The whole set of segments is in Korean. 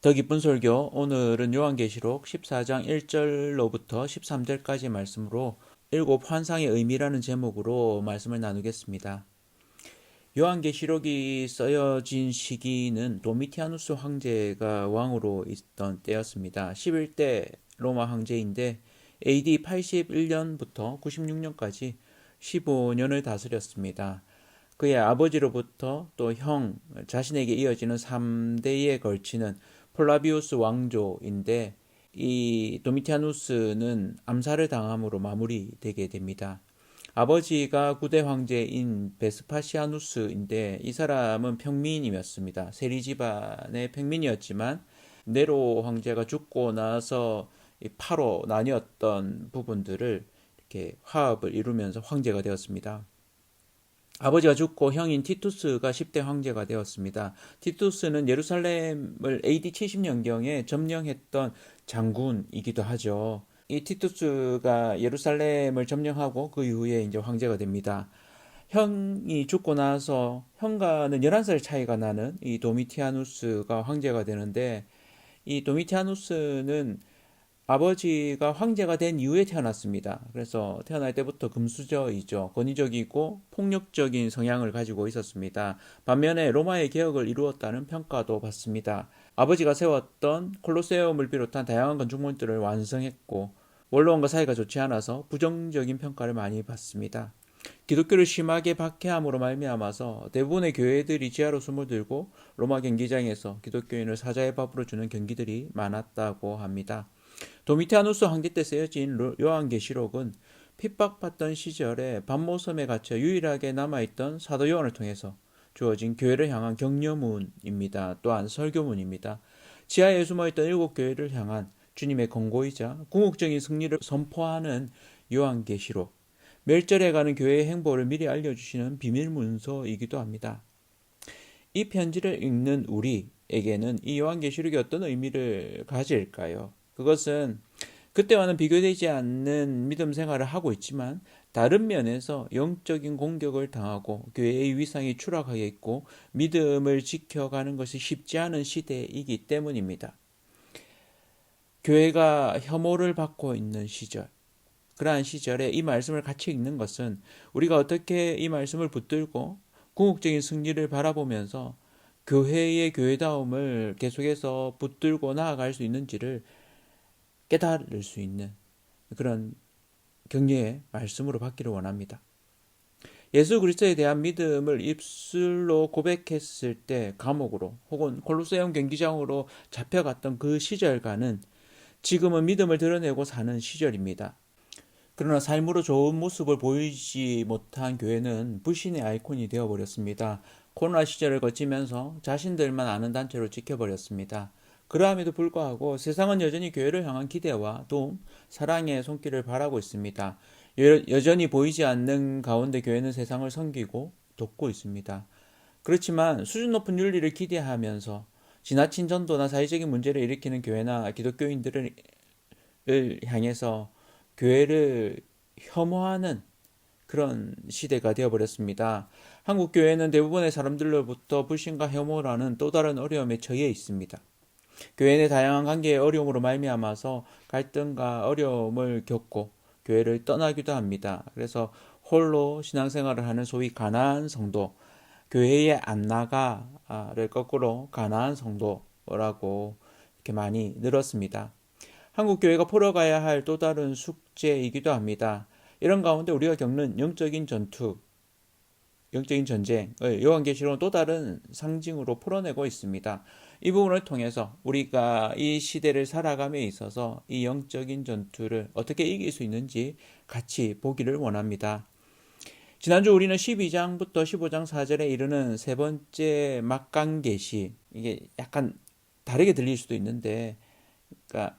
더 기쁜 설교 오늘은 요한계시록 14장 1절로부터 13절까지 말씀으로 일곱 환상의 의미라는 제목으로 말씀을 나누겠습니다. 요한계시록이 써여진 시기는 도미티아누스 황제가 왕으로 있던 때였습니다. 11대 로마 황제인데 AD 81년부터 96년까지 15년을 다스렸습니다. 그의 아버지로부터 또 형, 자신에게 이어지는 3대에 걸치는 폴라비우스 왕조인데 이 도미티아누스는 암살을 당함으로 마무리되게 됩니다. 아버지가 구대 황제인 베스파시아누스인데 이 사람은 평민이었습니다. 세리 집안의 평민이었지만 네로 황제가 죽고 나서 파로 나뉘었던 부분들을 이렇게 화합을 이루면서 황제가 되었습니다. 아버지가 죽고 형인 티투스가 10대 황제가 되었습니다. 티투스는 예루살렘을 AD 70년경에 점령했던 장군이기도 하죠. 이 티투스가 예루살렘을 점령하고 그 이후에 이제 황제가 됩니다. 형이 죽고 나서 형과는 11살 차이가 나는 이 도미티아누스가 황제가 되는데 이 도미티아누스는 아버지가 황제가 된 이후에 태어났습니다. 그래서 태어날 때부터 금수저이죠. 권위적이고 폭력적인 성향을 가지고 있었습니다. 반면에 로마의 개혁을 이루었다는 평가도 받습니다. 아버지가 세웠던 콜로세움을 비롯한 다양한 건축물들을 완성했고 원로원과 사이가 좋지 않아서 부정적인 평가를 많이 받습니다. 기독교를 심하게 박해함으로 말미암아서 대부분의 교회들이 지하로 숨을 들고 로마 경기장에서 기독교인을 사자의 밥으로 주는 경기들이 많았다고 합니다. 도미티아누스 황제 때 쓰여진 요한계시록은 핍박받던 시절에 밤모섬에 갇혀 유일하게 남아있던 사도 요한을 통해서 주어진 교회를 향한 격려문입니다. 또한 설교문입니다. 지하에 숨어있던 일곱 교회를 향한 주님의 권고이자 궁극적인 승리를 선포하는 요한계시록 멸절해 가는 교회의 행보를 미리 알려주시는 비밀 문서이기도 합니다. 이 편지를 읽는 우리에게는 이 요한계시록이 어떤 의미를 가질까요? 그것은 그때와는 비교되지 않는 믿음 생활을 하고 있지만 다른 면에서 영적인 공격을 당하고 교회의 위상이 추락하게 있고 믿음을 지켜가는 것이 쉽지 않은 시대이기 때문입니다. 교회가 혐오를 받고 있는 시절, 그러한 시절에 이 말씀을 같이 읽는 것은 우리가 어떻게 이 말씀을 붙들고 궁극적인 승리를 바라보면서 교회의 교회다움을 계속해서 붙들고 나아갈 수 있는지를 깨달을 수 있는 그런 격려의 말씀으로 받기를 원합니다. 예수 그리스도에 대한 믿음을 입술로 고백했을 때 감옥으로 혹은 콜로세움 경기장으로 잡혀갔던 그 시절과는 지금은 믿음을 드러내고 사는 시절입니다. 그러나 삶으로 좋은 모습을 보이지 못한 교회는 불신의 아이콘이 되어버렸습니다. 코로나 시절을 거치면서 자신들만 아는 단체로 지켜버렸습니다. 그러함에도 불구하고 세상은 여전히 교회를 향한 기대와 도움, 사랑의 손길을 바라고 있습니다. 여 전히 보이지 않는 가운데 교회는 세상을 섬기고 돕고 있습니다. 그렇지만 수준 높은 윤리를 기대하면서 지나친 전도나 사회적인 문제를 일으키는 교회나 기독교인들을 향해서 교회를 혐오하는 그런 시대가 되어버렸습니다. 한국 교회는 대부분의 사람들로부터 불신과 혐오라는 또 다른 어려움에 처해 있습니다. 교회 내 다양한 관계의 어려움으로 말미암아서 갈등과 어려움을 겪고 교회를 떠나기도 합니다. 그래서 홀로 신앙생활을 하는 소위 가난한 성도, 교회에 안 나가를 거꾸로 가난한 성도라고 이렇게 많이 늘었습니다. 한국 교회가 풀어가야 할 또 다른 숙제이기도 합니다. 이런 가운데 우리가 겪는 영적인 전투, 영적인 전쟁을 요한계시록은 또 다른 상징으로 풀어내고 있습니다. 이 부분을 통해서 우리가 이 시대를 살아감에 있어서 이 영적인 전투를 어떻게 이길 수 있는지 같이 보기를 원합니다. 지난주 우리는 12장부터 15장 4절에 이르는 세 번째 막강계시 이게 약간 다르게 들릴 수도 있는데 그러니까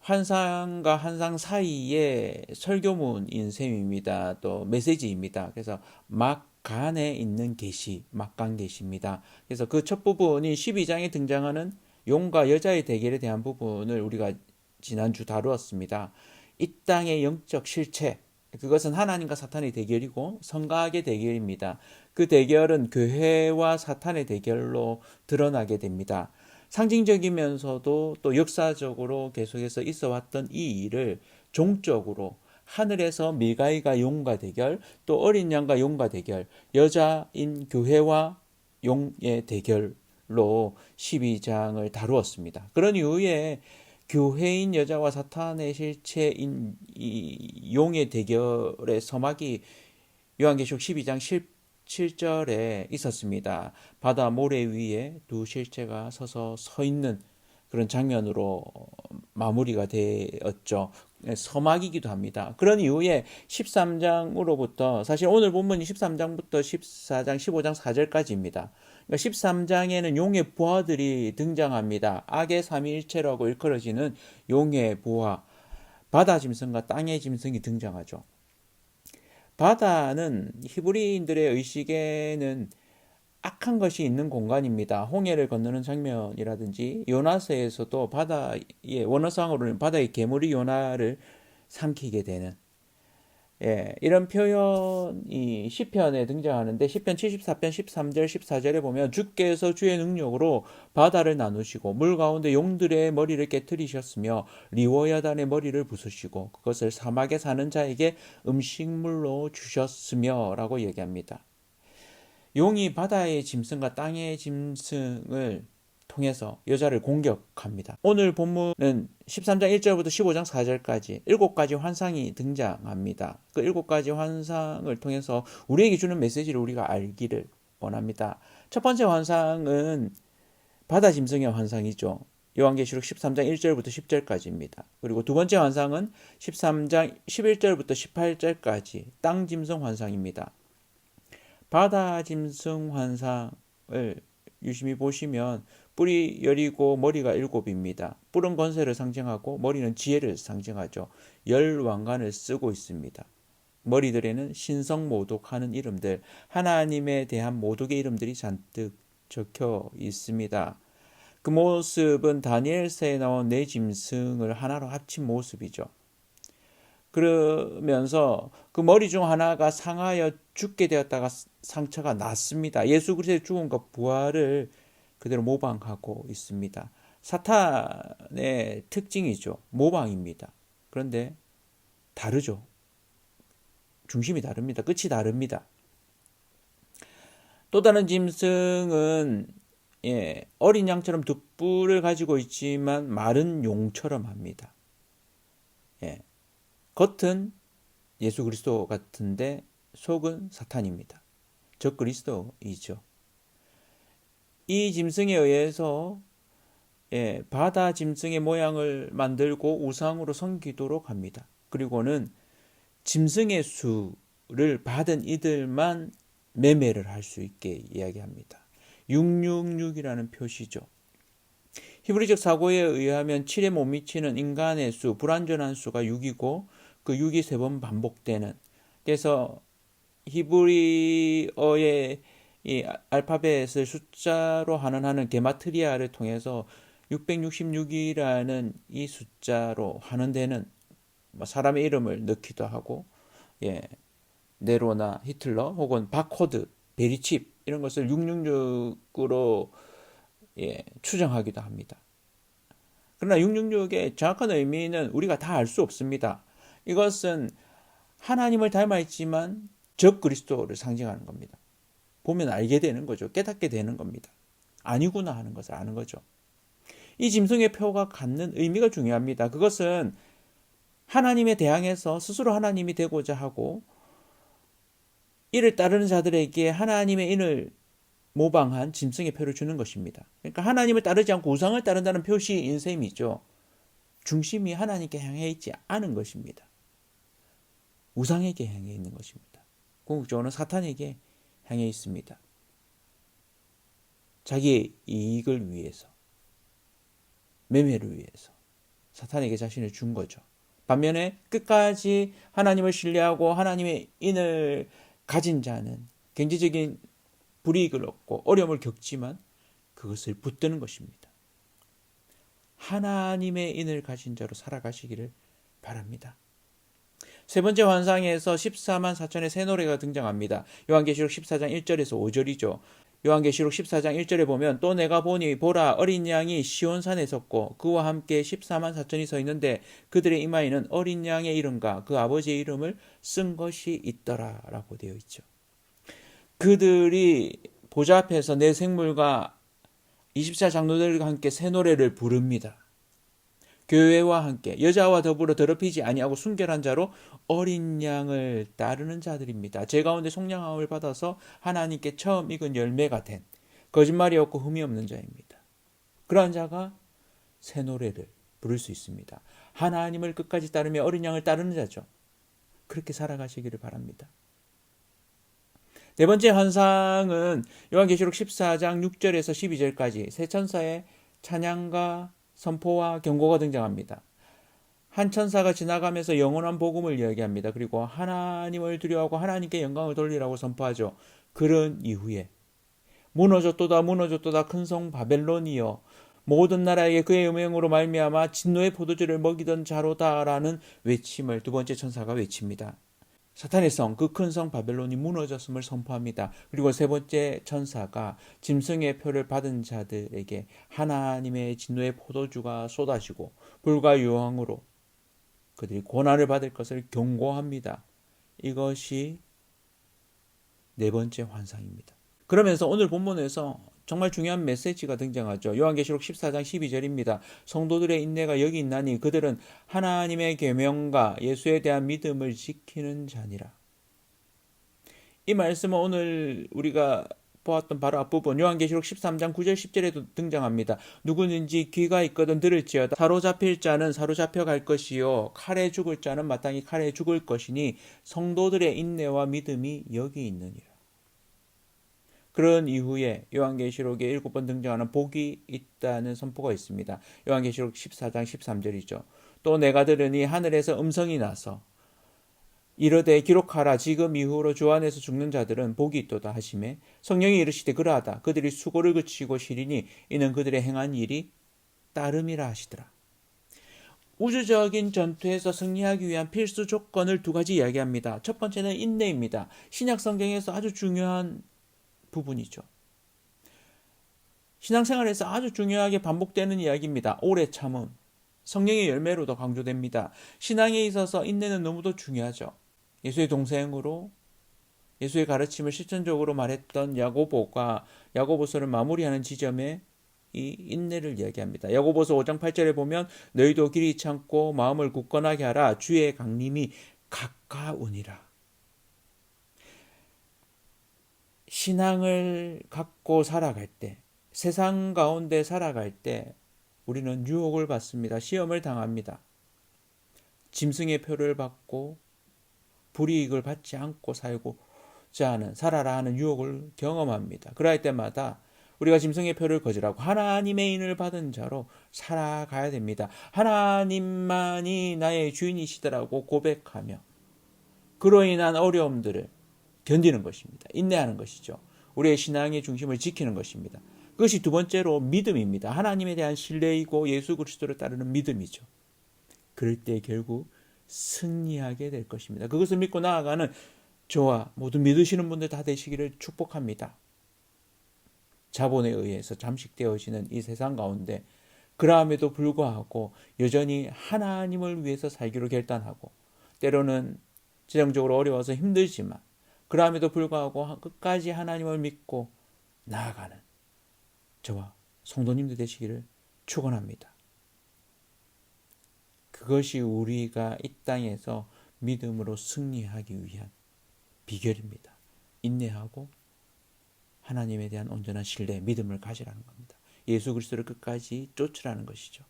환상과 환상 사이의 설교문인 셈입니다. 또 메시지입니다. 그래서 막 간에 있는 계시, 막간 계시입니다. 그래서 그 첫 부분이 12장에 등장하는 용과 여자의 대결에 대한 부분을 우리가 지난주 다루었습니다. 이 땅의 영적 실체, 그것은 하나님과 사탄의 대결이고 성가학의 대결입니다. 그 대결은 교회와 사탄의 대결로 드러나게 됩니다. 상징적이면서도 또 역사적으로 계속해서 있어 왔던 이 일을 종적으로 하늘에서 미가이가 용과 대결, 또 어린 양과 용과 대결, 여자인 교회와 용의 대결로 12장을 다루었습니다. 그런 이후에 교회인 여자와 사탄의 실체인 이 용의 대결의 서막이 요한계시록 12장 7절에 있었습니다. 바다 모래 위에 두 실체가 서서 서 있는 그런 장면으로 마무리가 되었죠. 서막이기도 합니다. 그런 이후에 13장으로부터 사실 오늘 본문이 13장부터 14장, 15장 4절까지입니다. 그러니까 13장에는 용의 부하들이 등장합니다. 악의 삼위일체라고 일컬어지는 용의 부하, 바다 짐승과 땅의 짐승이 등장하죠. 바다는 히브리인들의 의식에는 악한 것이 있는 공간입니다. 홍해를 건너는 장면이라든지 요나서에서도 바다의 원어상으로는 바다의 괴물이 요나를 삼키게 되는 예, 이런 표현이 시편에 등장하는데 시편 74편 13절 14절에 보면 주께서 주의 능력으로 바다를 나누시고 물 가운데 용들의 머리를 깨뜨리셨으며 리워야단의 머리를 부수시고 그것을 사막에 사는 자에게 음식물로 주셨으며라고 얘기합니다. 용이 바다의 짐승과 땅의 짐승을 통해서 여자를 공격합니다. 오늘 본문은 13장 1절부터 15장 4절까지 일곱 가지 환상이 등장합니다. 그 일곱 가지 환상을 통해서 우리에게 주는 메시지를 우리가 알기를 원합니다. 첫 번째 환상은 바다 짐승의 환상이죠. 요한계시록 13장 1절부터 10절까지입니다. 그리고 두 번째 환상은 13장 11절부터 18절까지 땅 짐승 환상입니다. 바다 짐승 환상을 유심히 보시면 뿔이 열이고 머리가 일곱입니다. 뿔은 권세를 상징하고 머리는 지혜를 상징하죠. 열 왕관을 쓰고 있습니다. 머리들에는 신성 모독하는 이름들, 하나님에 대한 모독의 이름들이 잔뜩 적혀 있습니다. 그 모습은 다니엘서에 나온 네 짐승을 하나로 합친 모습이죠. 그러면서 그 머리 중 하나가 상하여 죽게 되었다가 상처가 났습니다. 예수 그리스도의 죽음과 부활을 그대로 모방하고 있습니다. 사탄의 특징이죠. 모방입니다. 그런데 다르죠. 중심이 다릅니다. 끝이 다릅니다. 또 다른 짐승은 예, 어린 양처럼 두 뿔을 가지고 있지만 마른 용처럼 합니다. 예, 겉은 예수 그리스도 같은데 속은 사탄입니다. 적 그리스도이죠. 이 짐승에 의해서 예, 바다 짐승의 모양을 만들고 우상으로 섬기도록 합니다. 그리고는 짐승의 수를 받은 이들만 매매를 할 수 있게 이야기합니다. 666이라는 표시죠. 히브리적 사고에 의하면 7에 못 미치는 인간의 수, 불완전한 수가 6이고 그 6이 세 번 반복되는 그래서 히브리어의 이 알파벳을 숫자로 환원하는 게마트리아를 통해서 666이라는 이 숫자로 환원되는 뭐 사람의 이름을 넣기도 하고 예, 네로나 히틀러 혹은 바코드, 베리칩 이런 것을 666으로 예, 추정하기도 합니다. 그러나 666의 정확한 의미는 우리가 다 알 수 없습니다. 이것은 하나님을 닮아 있지만 적 그리스도를 상징하는 겁니다. 보면 알게 되는 거죠. 깨닫게 되는 겁니다. 아니구나 하는 것을 아는 거죠. 이 짐승의 표가 갖는 의미가 중요합니다. 그것은 하나님에 대항해서 스스로 하나님이 되고자 하고 이를 따르는 자들에게 하나님의 인을 모방한 짐승의 표를 주는 것입니다. 그러니까 하나님을 따르지 않고 우상을 따른다는 표시인 셈이죠. 중심이 하나님께 향해 있지 않은 것입니다. 우상에게 향해 있는 것입니다. 궁극적으로는 사탄에게 향해 있습니다. 자기의 이익을 위해서, 매매를 위해서 사탄에게 자신을 준 거죠. 반면에 끝까지 하나님을 신뢰하고 하나님의 인을 가진 자는 경제적인 불이익을 얻고 어려움을 겪지만 그것을 붙드는 것입니다. 하나님의 인을 가진 자로 살아가시기를 바랍니다. 세 번째 환상에서 14만 4천의 새 노래가 등장합니다. 요한계시록 14장 1절에서 5절이죠. 요한계시록 14장 1절에 보면 또 내가 보니 보라 어린 양이 시온산에 섰고 그와 함께 14만 4천이 서 있는데 그들의 이마에는 어린 양의 이름과 그 아버지의 이름을 쓴 것이 있더라라고 되어 있죠. 그들이 보좌 앞에서 내 생물과 24 장로들과 함께 새 노래를 부릅니다. 교회와 함께 여자와 더불어 더럽히지 아니하고 순결한 자로 어린 양을 따르는 자들입니다. 제 가운데 속량함을 받아서 하나님께 처음 익은 열매가 된 거짓말이 없고 흠이 없는 자입니다. 그러한 자가 새 노래를 부를 수 있습니다. 하나님을 끝까지 따르며 어린 양을 따르는 자죠. 그렇게 살아가시기를 바랍니다. 네 번째 환상은 요한계시록 14장 6절에서 12절까지 세 천사의 찬양과 선포와 경고가 등장합니다. 한 천사가 지나가면서 영원한 복음을 이야기합니다. 그리고 하나님을 두려워하고 하나님께 영광을 돌리라고 선포하죠. 그런 이후에 무너졌도다 무너졌도다 큰 성 바벨론이여 모든 나라에게 그의 음행으로 말미암아 진노의 포도주를 먹이던 자로다라는 외침을 두 번째 천사가 외칩니다. 사탄의 성, 그 큰 성 바벨론이 무너졌음을 선포합니다. 그리고 세 번째 천사가 짐승의 표를 받은 자들에게 하나님의 진노의 포도주가 쏟아지고 불과 유황으로 그들이 고난을 받을 것을 경고합니다. 이것이 네 번째 환상입니다. 그러면서 오늘 본문에서 정말 중요한 메시지가 등장하죠. 요한계시록 14장 12절입니다. 성도들의 인내가 여기 있나니 그들은 하나님의 계명과 예수에 대한 믿음을 지키는 자니라. 이 말씀은 오늘 우리가 보았던 바로 앞부분 요한계시록 13장 9절 10절에도 등장합니다. 누구든지 귀가 있거든 들을지어다 사로잡힐 자는 사로잡혀 갈 것이요 칼에 죽을 자는 마땅히 칼에 죽을 것이니 성도들의 인내와 믿음이 여기 있느니라. 그런 이후에 요한계시록에 일곱 번 등장하는 복이 있다는 선포가 있습니다. 요한계시록 14장 13절이죠. 또 내가 들으니 하늘에서 음성이 나서 이르되 기록하라 지금 이후로 주 안에서 죽는 자들은 복이 있도다 하심에 성령이 이르시되 그러하다 그들이 수고를 그치고 시리니 이는 그들의 행한 일이 따름이라 하시더라. 우주적인 전투에서 승리하기 위한 필수 조건을 두 가지 이야기합니다. 첫 번째는 인내입니다. 신약 성경에서 아주 중요한 부분이죠. 신앙생활에서 아주 중요하게 반복되는 이야기입니다. 오래 참음. 성령의 열매로도 강조됩니다. 신앙에 있어서 인내는 너무도 중요하죠. 예수의 동생으로 예수의 가르침을 실천적으로 말했던 야고보가 야고보서를 마무리하는 지점에 이 인내를 이야기합니다. 야고보서 5장 8절에 보면 너희도 길이 참고 마음을 굳건하게 하라 주의 강림이 가까우니라. 신앙을 갖고 살아갈 때, 세상 가운데 살아갈 때 우리는 유혹을 받습니다. 시험을 당합니다. 짐승의 표를 받고 불이익을 받지 않고 살고자 하는 살아라 하는 유혹을 경험합니다. 그럴 때마다 우리가 짐승의 표를 거절하고 하나님의 인을 받은 자로 살아가야 됩니다. 하나님만이 나의 주인이시더라고 고백하며 그로 인한 어려움들을 견디는 것입니다. 인내하는 것이죠. 우리의 신앙의 중심을 지키는 것입니다. 그것이 두 번째로 믿음입니다. 하나님에 대한 신뢰이고 예수 그리스도를 따르는 믿음이죠. 그럴 때 결국 승리하게 될 것입니다. 그것을 믿고 나아가는 저와 모두 믿으시는 분들 다 되시기를 축복합니다. 자본에 의해서 잠식되어지는 이 세상 가운데 그러함에도 불구하고 여전히 하나님을 위해서 살기로 결단하고 때로는 재정적으로 어려워서 힘들지만 그럼에도 불구하고 끝까지 하나님을 믿고 나아가는 저와 성도님들 되시기를 축원합니다. 그것이 우리가 이 땅에서 믿음으로 승리하기 위한 비결입니다. 인내하고 하나님에 대한 온전한 신뢰, 믿음을 가지라는 겁니다. 예수 그리스도를 끝까지 쫓으라는 것이죠.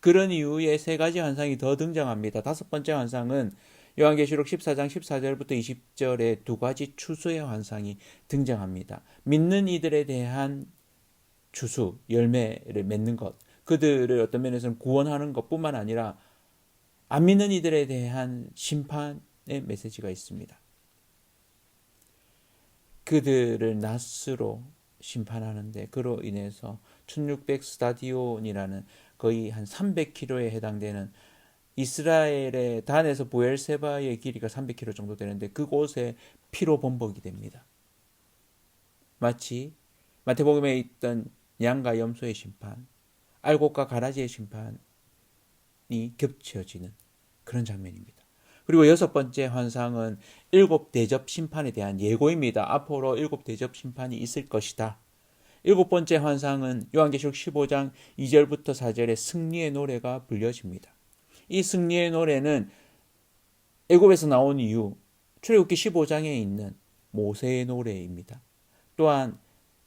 그런 이후에 세 가지 환상이 더 등장합니다. 다섯 번째 환상은 요한계시록 14장 14절부터 20절에 두 가지 추수의 환상이 등장합니다. 믿는 이들에 대한 추수, 열매를 맺는 것, 그들을 어떤 면에서는 구원하는 것뿐만 아니라 안 믿는 이들에 대한 심판의 메시지가 있습니다. 그들을 낫으로 심판하는데 그로 인해서 1600 스타디온이라는 거의 한 300km에 해당되는 이스라엘의 단에서 보엘세바의 길이가 300km 정도 되는데 그곳에 피로 범벅이 됩니다. 마치 마태복음에 있던 양과 염소의 심판, 알곡과 가라지의 심판이 겹쳐지는 그런 장면입니다. 그리고 여섯 번째 환상은 일곱 대접 심판에 대한 예고입니다. 앞으로 일곱 대접 심판이 있을 것이다. 일곱 번째 환상은 요한계시록 15장 2절부터 4절에 승리의 노래가 불려집니다. 이 승리의 노래는 애굽에서 나온 이후 출애굽기 15장에 있는 모세의 노래입니다. 또한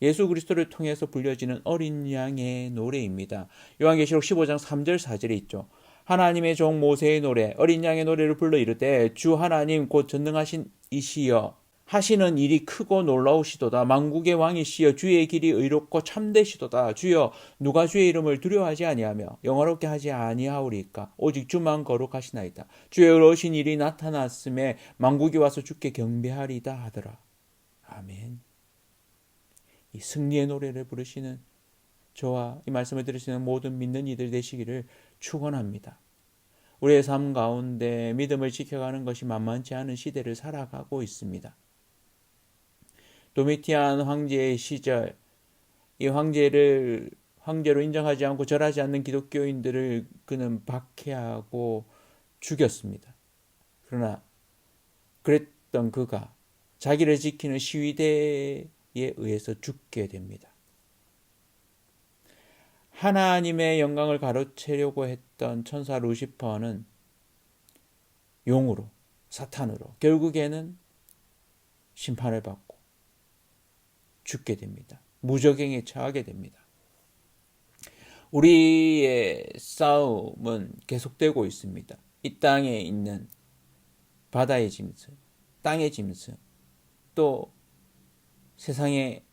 예수 그리스도를 통해서 불려지는 어린 양의 노래입니다. 요한계시록 15장 3절 4절에 있죠. 하나님의 종 모세의 노래 어린 양의 노래를 불러 이르되 주 하나님 곧 전능하신 이시여 하시는 일이 크고 놀라우시도다. 만국의 왕이시여 주의 길이 의롭고 참되시도다. 주여 누가 주의 이름을 두려워하지 아니하며 영화롭게 하지 아니하오리까? 오직 주만 거룩하시나이다. 주의 의로우신 일이 나타났음에 만국이 와서 주께 경배하리다 하더라. 아멘. 이 승리의 노래를 부르시는 저와 이 말씀을 들으시는 모든 믿는 이들 되시기를 축원합니다. 우리의 삶 가운데 믿음을 지켜가는 것이 만만치 않은 시대를 살아가고 있습니다. 도미티안 황제의 시절 이 황제를 황제로 인정하지 않고 절하지 않는 기독교인들을 그는 박해하고 죽였습니다. 그러나 그랬던 그가 자기를 지키는 시위대에 의해서 죽게 됩니다. 하나님의 영광을 가로채려고 했던 천사 루시퍼는 용으로 사탄으로 결국에는 심판을 받고 죽게 됩니다. 무적행에 처하게 됩니다. 우리의 싸움은 계속되고 있습니다. 이 땅에 있는 바다의 짐승, 땅의 짐승, 또 세상의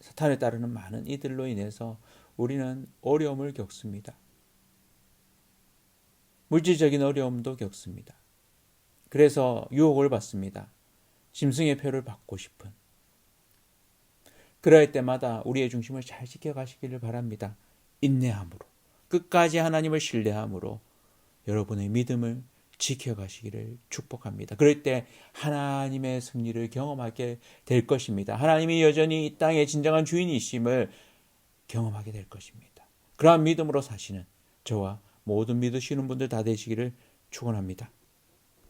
사탄을 따르는 많은 이들로 인해서 우리는 어려움을 겪습니다. 물질적인 어려움도 겪습니다. 그래서 유혹을 받습니다. 짐승의 표를 받고 싶은. 그럴 때마다 우리의 중심을 잘 지켜가시기를 바랍니다. 인내함으로. 끝까지 하나님을 신뢰함으로 여러분의 믿음을 지켜가시기를 축복합니다. 그럴 때 하나님의 승리를 경험하게 될 것입니다. 하나님이 여전히 이 땅의 진정한 주인이심을 경험하게 될 것입니다. 그러한 믿음으로 사시는 저와 모든 믿으시는 분들 다 되시기를 축원합니다.